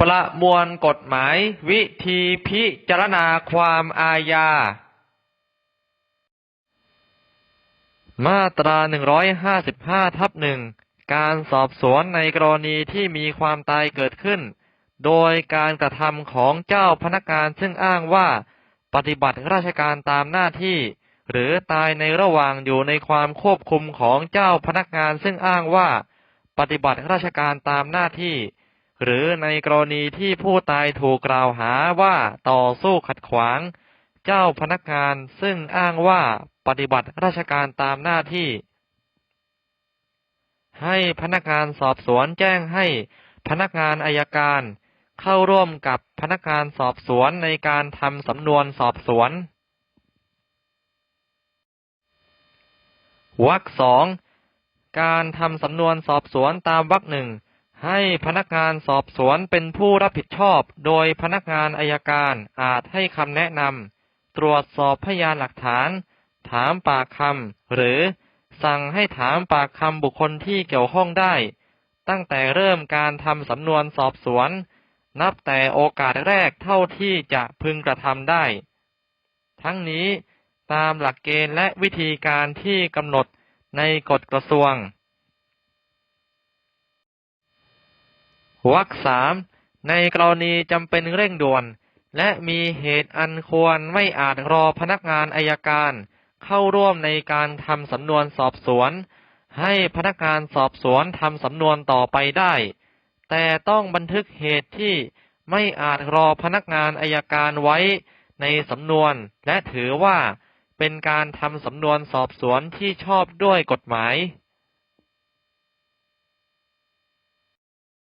ประมวลกฎหมาย วิธีพิจารณาความอาญา มาตรา 155 ทับหนึ่ง การสอบสวนในกรณีที่มีความตายเกิดขึ้น โดยการกระทำของเจ้าพนักงานซึ่งอ้างว่า ปฏิบัติราชการตามหน้าที่ หรือตายในระหว่างอยู่ในความควบคุมของเจ้าพนักงานซึ่งอ้างว่า ปฏิบัติราชการตามหน้าที่ หรือในกรณีที่ผู้ตายถูกกล่าวหาว่าต่อสู้ขัดขวาง เจ้าพนักงานซึ่งอ้างว่าปฏิบัติราชการตามหน้าที่ ให้พนักงานสอบสวนแจ้งให้พนักงานอายการ เข้าร่วมกับพนักงานสอบสวนในการทำสำนวนสอบสวนวรรคสองการทำสำนวนสอบสวนตามวรรคหนึ่ง ให้พนักงานสอบสวนเป็นผู้รับผิดชอบ โดยพนักงานอายการอาจให้คำแนะนำตรวจสอบพยานหลักฐาน ถามปากคำหรือสั่งให้ถามปากคำบุคคลที่เกี่ยวข้องได้ ตั้งแต่เริ่มการทำสำนวนสอบสวน นับแต่โอกาสแรกเท่าที่จะพึงกระทำได้ ทั้งนี้ตามหลักเกณฑ์และวิธีการที่กำหนดในกฎกระทรวง วรรคสามในกรณีจำเป็นเร่งด่วน และมีเหตุอันควรไม่อาจรอพนักงานอายการ เข้าร่วมในการทำสำนวนสอบสวน ให้พนักงานสอบสวนทำสำนวนต่อไปได้ แต่ต้องบันทึกเหตุที่ไม่อาจรอพนักงานอายการไว้ในสำนวน และถือว่าเป็นการทำสำนวนสอบสวนที่ชอบด้วยกฎหมาย